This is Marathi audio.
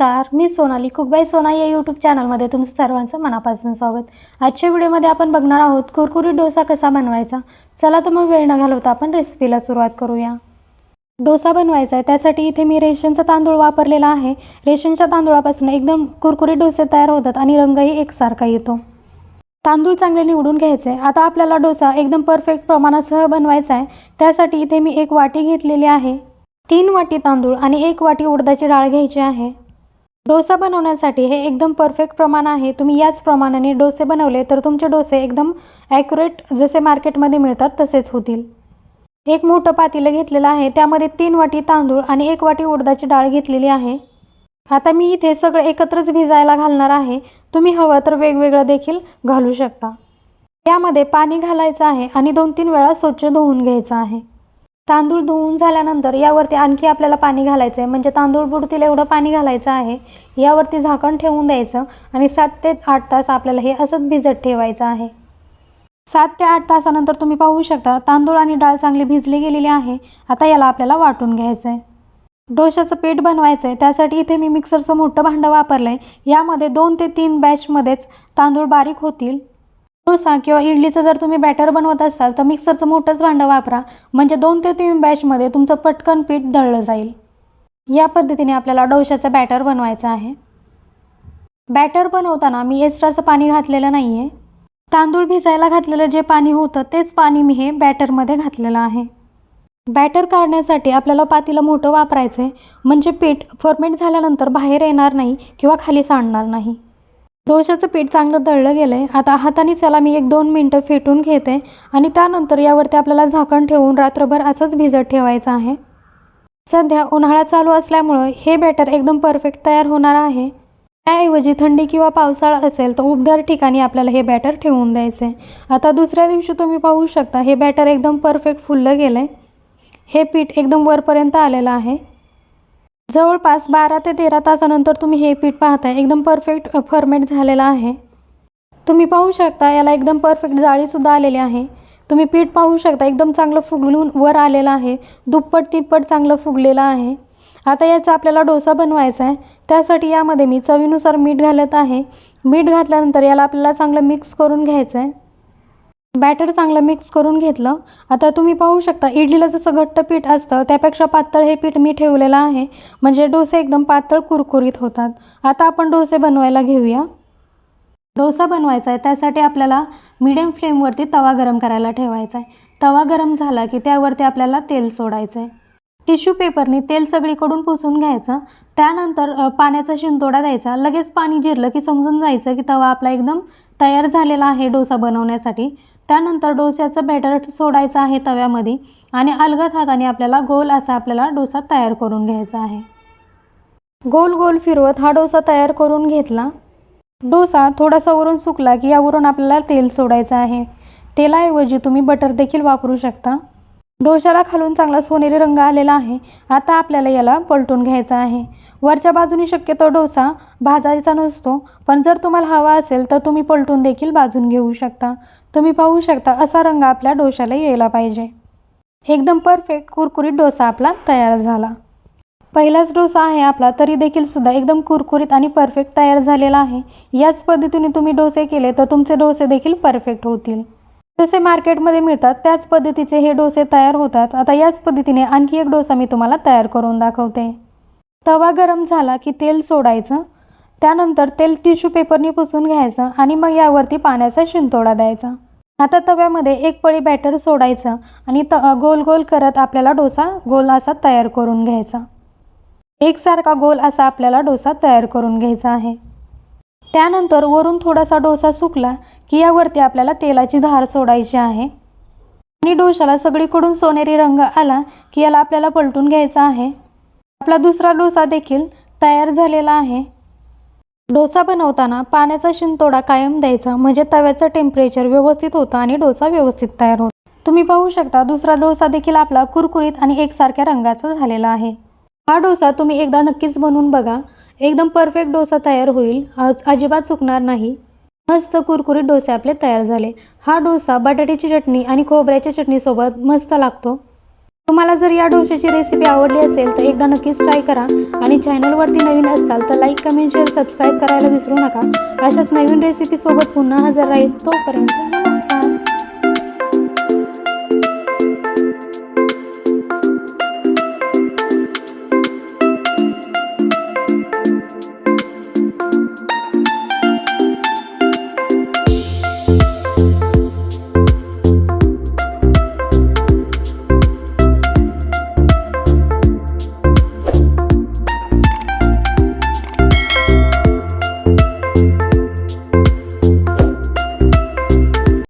नमस्कार मी सोनाली कुकबाई सोना या यूट्यूब चॅनलमध्ये तुमचं सर्वांचं मनापासून स्वागत. आजच्या व्हिडिओमध्ये आपण बघणार आहोत कुरकुरीत डोसा कसा बनवायचा? चला तर मग वेळ न घालवता आपण रेसिपीला सुरुवात करूया. डोसा बनवायचा आहे त्यासाठी इथे मी रेशनचा तांदूळ वापरलेला आहे. रेशनच्या तांदूळापासून एकदम कुरकुरीत डोसे तयार होतात आणि रंगही एकसारखा येतो. तांदूळ चांगले निवडून घ्यायचे आता आपल्याला डोसा एकदम परफेक्ट प्रमाणासह बनवायचा आहे. त्यासाठी इथे मी एक वाटी घेतलेली आहे. तीन वाटी तांदूळ आणि एक वाटी उडदाची डाळ घ्यायची आहे. डोसा बनवण्यासाठी हे एकदम परफेक्ट प्रमाण आहे. तुम्ही याच प्रमाणाने डोसे बनवले तर तुमचे डोसे एकदम ॲक्युरेट जसे मार्केटमध्ये मिळतात तसेच होतील. एक मोठं पातेलं घेतलेलं आहे. त्यामध्ये तीन वाटी तांदूळ आणि एक वाटी उडदाची डाळ घेतलेली आहे. आता मी इथे सगळं एकत्रच भिजायला घालणार आहे. तुम्ही हवं तर वेगवेगळं देखील घालू शकता. यामध्ये पाणी घालायचं आहे आणि दोन तीन वेळा स्वच्छ धुवून घ्यायचं आहे. तांदूळ धुवून झाल्यानंतर यावरती आणखी आपल्याला पाणी घालायचं आहे म्हणजे तांदूळ बुडतील एवढं पाणी घालायचं आहे. यावरती झाकण ठेवून द्यायचं आणि सात ते आठ तास आपल्याला हे असंच भिजत ठेवायचं आहे. सात ते आठ तासानंतर तुम्ही पाहू शकता तांदूळ आणि डाळ चांगली भिजली गेलेली आहे. आता याला आपल्याला वाटून घ्यायचं आहे डोशाचं पीठ बनवायचं आहे त्यासाठी इथे मी मिक्सरचं मोठं भांडं वापरलं आहे यामध्ये दोन ते तीन बॅचमध्येच तांदूळ बारीक होतील. डोसा किंवा इडलीचं जर तुम्ही बॅटर बनवत असाल तर मिक्सरचं मोठंच भांडं वापरा. म्हणजे दोन ते तीन बॅचमध्ये तुमचं पटकन पीठ दळलं जाईल. या पद्धतीने आपल्याला डोशाचं बॅटर बनवायचं आहे. बॅटर बनवताना मी एक्स्ट्राचं पाणी घातलेलं नाही आहे तांदूळ भिजायला घातलेलं जे पाणी होतं तेच पाणी मी हे बॅटरमध्ये घातलेलं आहे. बॅटर काढण्यासाठी आपल्याला पातीलं मोठं वापरायचं आहे म्हणजे पीठ फर्मेंट झाल्यानंतर बाहेर येणार नाही किंवा खाली सांडणार नाही. डोशाचं पीठ चांगलं दळलं गेलं आहे आता हातानेच याला मी एक दोन मिनटं फेटून घेते आणि त्यानंतर यावरती आपल्याला झाकण ठेवून रात्रभर असंच भिजत ठेवायचं आहे. सध्या उन्हाळा चालू असल्यामुळं हे बॅटर एकदम परफेक्ट तयार होणार आहे. त्याऐवजी थंडी किंवा पावसाळा असेल तर उबदार ठिकाणी आपल्याला हे बॅटर ठेवून द्यायचं. आहे आता दुसऱ्या दिवशी तुम्ही पाहू शकता हे बॅटर एकदम परफेक्ट फुललं गेलं आहे हे पीठ एकदम वरपर्यंत आलेलं आहे. जवळपास बारा ते तेरा तासानंतर तुम्ही हे पीठ पाहताय. एकदम परफेक्ट फर्मेट झालेलं आहे. तुम्ही पाहू शकता याला एकदम परफेक्ट जाळीसुद्धा आलेली आहे. तुम्ही पीठ पाहू शकता एकदम चांगलं फुगलून वर आलेलं आहे. दुप्पट तिप्पट चांगलं फुगलेलं आहे. आता याचा आपल्याला डोसा बनवायचा आहे. त्यासाठी यामध्ये मी चवीनुसार मीठ घालत आहे. मीठ घातल्यानंतर याला आपल्याला चांगलं मिक्स करून घ्यायचं आहे. बॅटर चांगलं मिक्स करून घेतलं. आता तुम्ही पाहू शकता इडलीला जसं घट्ट पीठ असतं त्यापेक्षा पातळ हे पीठ मी ठेवलेलं आहे. म्हणजे डोसे एकदम पातळ कुरकुरीत होतात. आता आपण डोसे बनवायला घेऊया. डोसा बनवायचा आहे त्यासाठी आपल्याला मिडियम फ्लेमवरती तवा गरम करायला ठेवायचा आहे. तवा गरम झाला की त्यावरती आपल्याला तेल सोडायचं आहे. टिश्यू पेपरने तेल सगळीकडून पुसून घ्यायचं. त्यानंतर पाण्याचा शिंतोडा द्यायचा. लगेच पाणी जिरलं की समजून जायचं की तवा आपला एकदम तयार झालेला आहे डोसा बनवण्यासाठी. त्यानंतर डोस्याचं बॅटर सोडायचं आहे तव्यामध्ये आणि अलगद हाताने आपल्याला गोल असा आपल्याला डोसा तयार करून घ्यायचा आहे. गोल गोल फिरवत हा डोसा तयार करून घेतला. डोसा थोडासा वरून सुकला की यावरून आपल्याला तेल सोडायचं आहे. तेलाऐवजी तुम्ही बटर देखील वापरू शकता. डोशाला खालून चांगला सोनेरी रंग आलेला आहे. आता आपल्याला याला पलटून घ्यायचा आहे. वरच्या बाजूने शक्यतो डोसा भाजायचा नसतो पण जर तुम्हाला हवा असेल तर तुम्ही पलटून देखील भाजून घेऊ शकता. तुम्ही पाहू शकता असा रंग आपल्या डोशाला यायला पाहिजे. एकदम परफेक्ट कुरकुरीत डोसा आपला तयार झाला. पहिलाच डोसा आहे आपला तरी देखील सुद्धा एकदम कुरकुरीत आणि परफेक्ट तयार झालेला आहे. याच पद्धतीने तुम्ही डोसे केले तर तुमचे डोसे देखील परफेक्ट होतील. जसे मार्केटमध्ये मिळतात त्याच पद्धतीचे हे डोसे तयार होतात. आता याच पद्धतीने आणखी एक डोसा मी तुम्हाला तयार करून दाखवते. तवा गरम झाला की तेल सोडायचं. त्यानंतर तेल टिश्यू पेपरने पुसून घ्यायचं आणि मग यावरती पाण्याचा शिंतोडा द्यायचा. आता तव्यामध्ये एक पळी बॅटर सोडायचं आणि त गोल गोल करत आपल्याला डोसा गोल असा तयार करून घ्यायचा. एकसारखा गोल असा आपल्याला डोसा तयार करून घ्यायचा आहे. त्यानंतर वरून थोडासा डोसा सुकला की यावरती आपल्याला तेलाची धार सोडायची आहे. आणि डोशाला सगळीकडून सोनेरी रंग आला की याला आपल्याला पलटून घ्यायचा आहे. आपला दुसरा डोसा देखील तयार झालेला आहे. डोसा बनवताना पाण्याचा शिंतोडा कायम द्यायचा म्हणजे तव्याचं टेम्परेचर व्यवस्थित होतं आणि डोसा व्यवस्थित तयार होतो. तुम्ही पाहू शकता दुसरा डोसा देखील आपला कुरकुरीत आणि एकसारख्या रंगाचा झालेला आहे. हा डोसा तुम्ही एकदा नक्कीच बनवून बघा. एकदम परफेक्ट डोसा तयार होईल. आज अजिबात चुकणार नाही. मस्त कुरकुरीत डोसे आपले तयार झाले. हा डोसा बटाट्याची चटणी आणि खोबऱ्याच्या चटणीसोबत मस्त लागतो. तुम्हाला जर या डोशाची रेसिपी आवडली असेल तर एकदा नक्कीच ट्राय करा. आणि चॅनलवरती नवीन असाल तर लाईक कमेंट शेअर सबस्क्राईब करायला विसरू नका. अशाच नवीन रेसिपीसोबत पुन्हा हजर राहील तोपर्यंत.